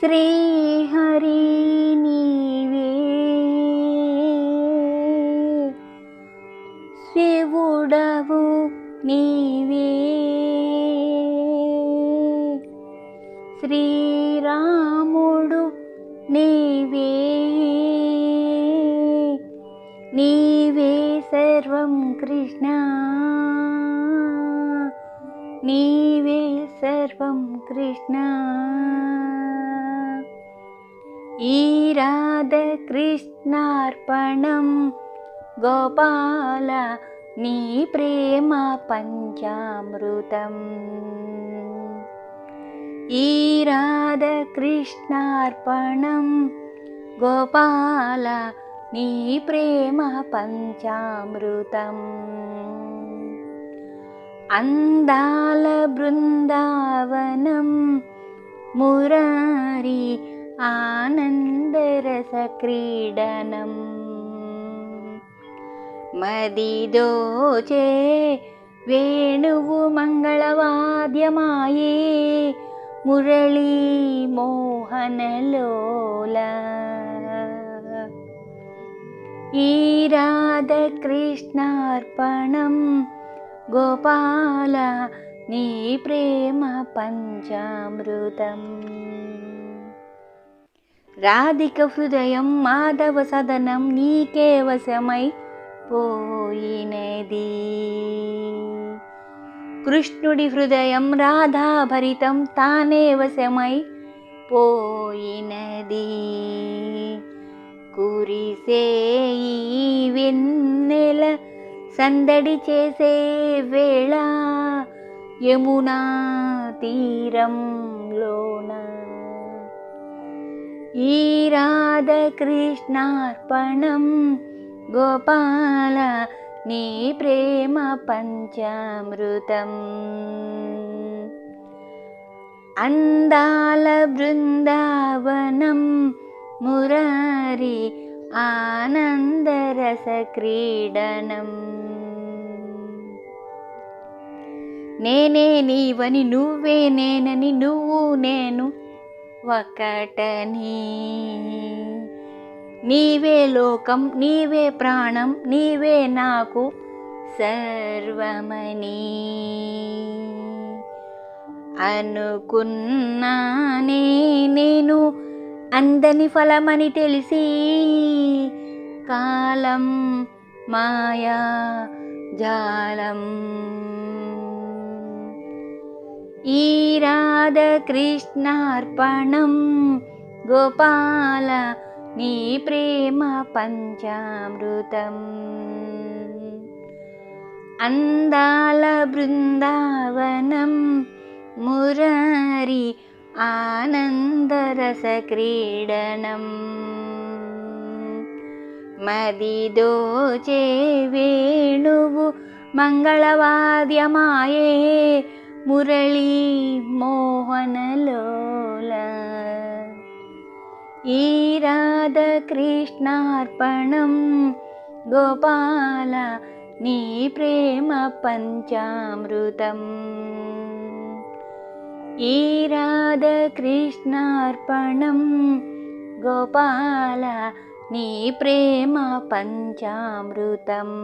శ్రీహరి నీవే. శివుడవు నీవే. శ్రీరాముడు నీవే. నీవే సర్వం కృష్ణ. నీవే సర్వం కృష్ణ. ष्णार्पणं गोपाला निृतम् ईराधकृष्णार्पणं गोपाला निप्रेम पञ्चामृतम्। अन्दालबृन्दावनं। मुरारी ആനന്ദരസക്രീഡനം. മതിദോചേ വേണുവു മംഗളവാദ്യമായേ മുരളി മോഹനലോല. ഈ രാധകൃഷ്ണാർപ്പണം ഗോപാല നീ പ്രേമ പഞ്ചാമൃതം రాధిక హృదయం మాధవ సదనం నీకే వశమై పోయినది. కృష్ణుడి హృదయం రాధాభరితం తానే వశమై పోయినది. కురిసే ఈ వెన్నెల సందడి చేసే వేళ యమునా తీరంలోనా ఈ రాధ కృష్ణార్పణం గోపాల నీ ప్రేమ పంచామృతం. అందాల బృందావనం మురారి ఆనందరస క్రీడనం నేనే నీవని నువ్వే నేనని నువ్వు నేను ఒకటని నీవే లోకం నీవే ప్రాణం నీవే నాకు సర్వమని. అనుకున్నానే నేను అందని ఫలమని తెలిసి. కాలం మాయా జాలం. ईराधकृष्णार्पणं। राधकृष्णार्पणं गोपालनिप्रेम पञ्चामृतम्। अन्दालबृन्दावनं मुरारि आनन्दरसक्रीडनम् मदिदोचे वेणुवु मङ्गलवाद्यमाये मुरळी मोहनलोल मुरळीमोहनलोलराधकृष्णार्पणं गोपाला निप्रेम पञ्चामृतम् ईराधकृष्णार्पणं गोपाला निप्रेम पञ्चामृतम्